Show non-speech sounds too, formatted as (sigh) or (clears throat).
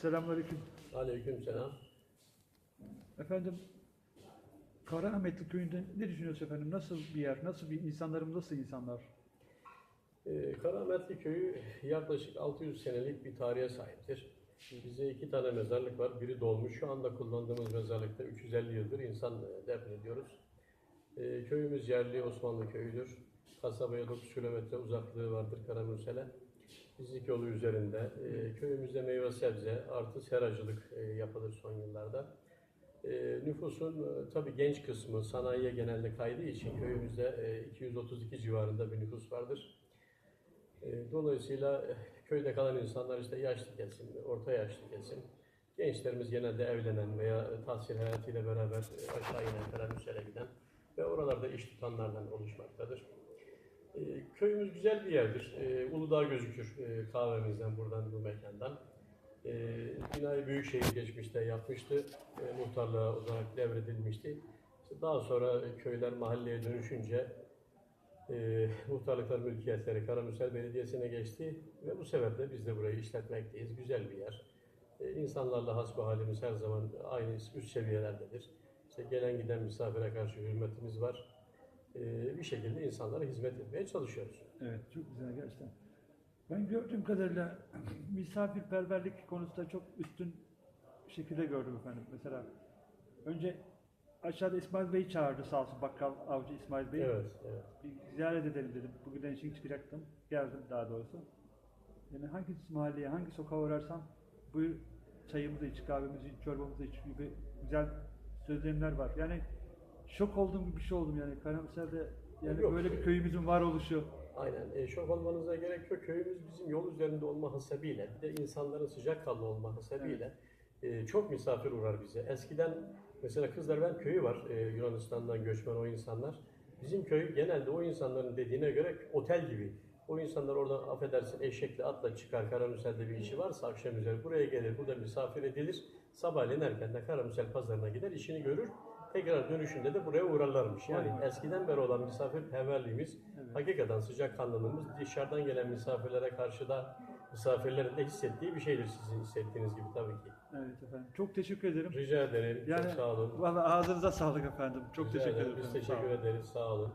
Selamünaleyküm. Aleykümselam. Efendim Karaahmetli köyünde ne düşünüyorsunuz efendim? Nasıl bir yer? Nasıl bir insanlarım nasıl insanlar? Ee, Karametli Köyü yaklaşık 600 senelik bir tarihe sahiptir. Bize iki tane mezarlık var. Biri dolmuş. Şu anda kullandığımız mezarlıkta 350 yıldır insan e, defnediyoruz. Ee, köyümüz yerli Osmanlı köyüdür. Kasabaya 9 kilometre uzaklığı vardır Karamürsel'e. Fizik yolu üzerinde. Ee, köyümüzde meyve sebze artı seracılık e, yapılır son yıllarda. Ee, nüfusun e, tabii genç kısmı sanayiye genelde kaydığı için köyümüzde e, 232 civarında bir nüfus vardır. E, Dolayısıyla e, köyde kalan insanlar işte yaşlı kesim, orta yaşlı kesim. Gençlerimiz genelde evlenen veya e, tahsil hayatıyla beraber e, aşağı inen, giden ve oralarda iş tutanlardan oluşmaktadır. Köyümüz güzel bir yerdir. E, Uludağ gözükür e, kahvemizden, buradan, bu mekandan. E, binayı Büyükşehir geçmişte yapmıştı. E, muhtarlığa olarak devredilmişti. İşte daha sonra e, köyler mahalleye dönüşünce e, muhtarlıklar mülkiyetleri Karamürsel Belediyesi'ne geçti ve bu sebeple biz de burayı işletmekteyiz. Güzel bir yer. E, insanlarla hasbi halimiz her zaman aynı üst seviyelerdedir. İşte gelen giden misafire karşı hürmetimiz var. E, bir şekilde insanlara hizmet etmeye çalışıyoruz. Evet çok güzel gerçekten. Ben gördüğüm kadarıyla (clears throat) misafirperverlik konusunda çok üstün şekilde gördüm efendim. Mesela önce aşağıda İsmail Bey çağırdı sağ olsun bakkal avcı İsmail Bey. Evet, evet. Bir ziyaret edelim dedim. Bugünden için çıkacaktım. Geldim daha doğrusu. Yani hangi mahalleye, hangi sokağa uğrarsam buyur çayımızı iç, kahvemizi iç, çorbamızı iç gibi güzel sözlemler var. Yani şok olduğum gibi bir şey oldum yani. Karamürsel'de yani Yok. böyle bir köyümüzün var oluşu. Aynen. E, şok olmanıza gerek yok. Köyümüz bizim yol üzerinde olma hasebiyle, bir de insanların sıcakkanlı olma hasebiyle e, çok misafir uğrar bize. Eskiden mesela Kızlarben köyü var e, Yunanistan'dan göçmen o insanlar. Bizim köy genelde o insanların dediğine göre otel gibi. O insanlar oradan affedersin eşekle atla çıkar. Karamürsel'de bir işi varsa akşam üzeri buraya gelir, burada misafir edilir. Sabahleyin erkenden Karamürsel pazarına gider, işini görür. Tekrar dönüşünde de buraya uğrarlarmış. Yani vay. eskiden beri olan misafirperverliğimiz Hakikaten sıcakkanlılığımız dışarıdan gelen misafirlere karşı da misafirlerin de hissettiği bir şeydir sizin hissettiğiniz gibi tabii ki. Evet efendim. Çok teşekkür ederim. Rica ederim. Yani Çok sağ olun. Vallahi ağzınıza sağlık efendim. Çok Rica teşekkür ederim. ederim. Biz teşekkür ederiz. Sağ olun.